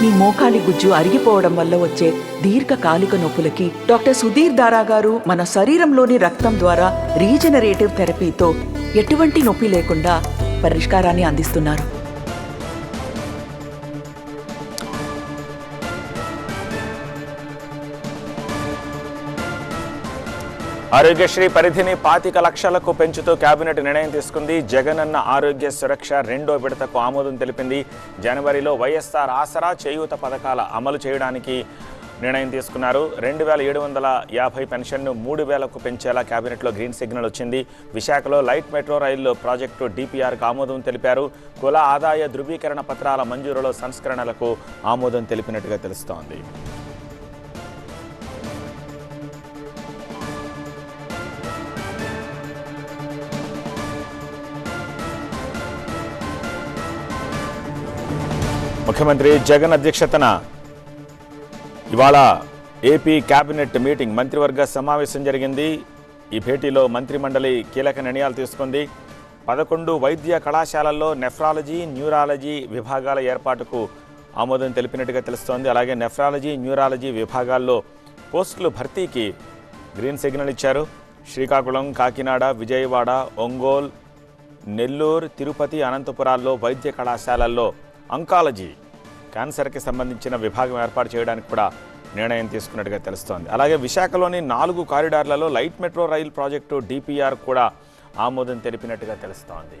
మీ మోకాలి గుజ్జు అరిగిపోవడం వల్ల వచ్చే దీర్ఘకాలిక నొప్పులకి డాక్టర్ సుధీర్ దారా గారు మన శరీరంలోని రక్తం ద్వారా రీజనరేటివ్ థెరపీతో ఎటువంటి నొప్పి లేకుండా పరిష్కారాన్ని అందిస్తున్నారు. ఆరోగ్యశ్రీ పరిధిని పాతిక లక్షలకు పెంచుతూ కేబినెట్ నిర్ణయం తీసుకుంది. జగనన్న ఆరోగ్య సురక్ష రెండో విడతకు ఆమోదం తెలిపింది. జనవరిలో వైఎస్ఆర్ ఆసరా చేయూత పథకాల అమలు చేయడానికి నిర్ణయం తీసుకున్నారు. రెండు వేల ఏడు వందల యాభై పెన్షన్ను మూడు వేలకు పెంచేలా కేబినెట్లో గ్రీన్ సిగ్నల్ వచ్చింది. విశాఖలో లైట్ మెట్రో రైలు ప్రాజెక్టు డిపిఆర్కు ఆమోదం తెలిపారు. కుల ఆదాయ ధృవీకరణ పత్రాల మంజూరులో సంస్కరణలకు ఆమోదం తెలిపినట్టుగా తెలుస్తోంది. ముఖ్యమంత్రి జగన్ అధ్యక్షతన ఇవాళ ఏపీ కేబినెట్ మీటింగ్ మంత్రివర్గ సమావేశం జరిగింది. ఈ భేటీలో మంత్రిమండలి కీలక నిర్ణయాలు తీసుకుంది. పదకొండు వైద్య కళాశాలల్లో నెఫ్రాలజీ న్యూరాలజీ విభాగాల ఏర్పాటుకు ఆమోదం తెలిపినట్టుగా తెలుస్తోంది. అలాగే నెఫ్రాలజీ న్యూరాలజీ విభాగాల్లో పోస్టులు భర్తీకి గ్రీన్ సిగ్నల్ ఇచ్చారు. శ్రీకాకుళం కాకినాడ విజయవాడ ఒంగోల్ నెల్లూరు తిరుపతి అనంతపురాల్లో వైద్య కళాశాలల్లో అంకాలజీ క్యాన్సర్కి సంబంధించిన విభాగం ఏర్పాటు చేయడానికి కూడా నిర్ణయం తీసుకున్నట్టుగా తెలుస్తోంది. అలాగే విశాఖలోని నాలుగు కారిడార్లలో light metro rail project DPR కూడా ఆమోదం తెలిపినట్టుగా తెలుస్తోంది.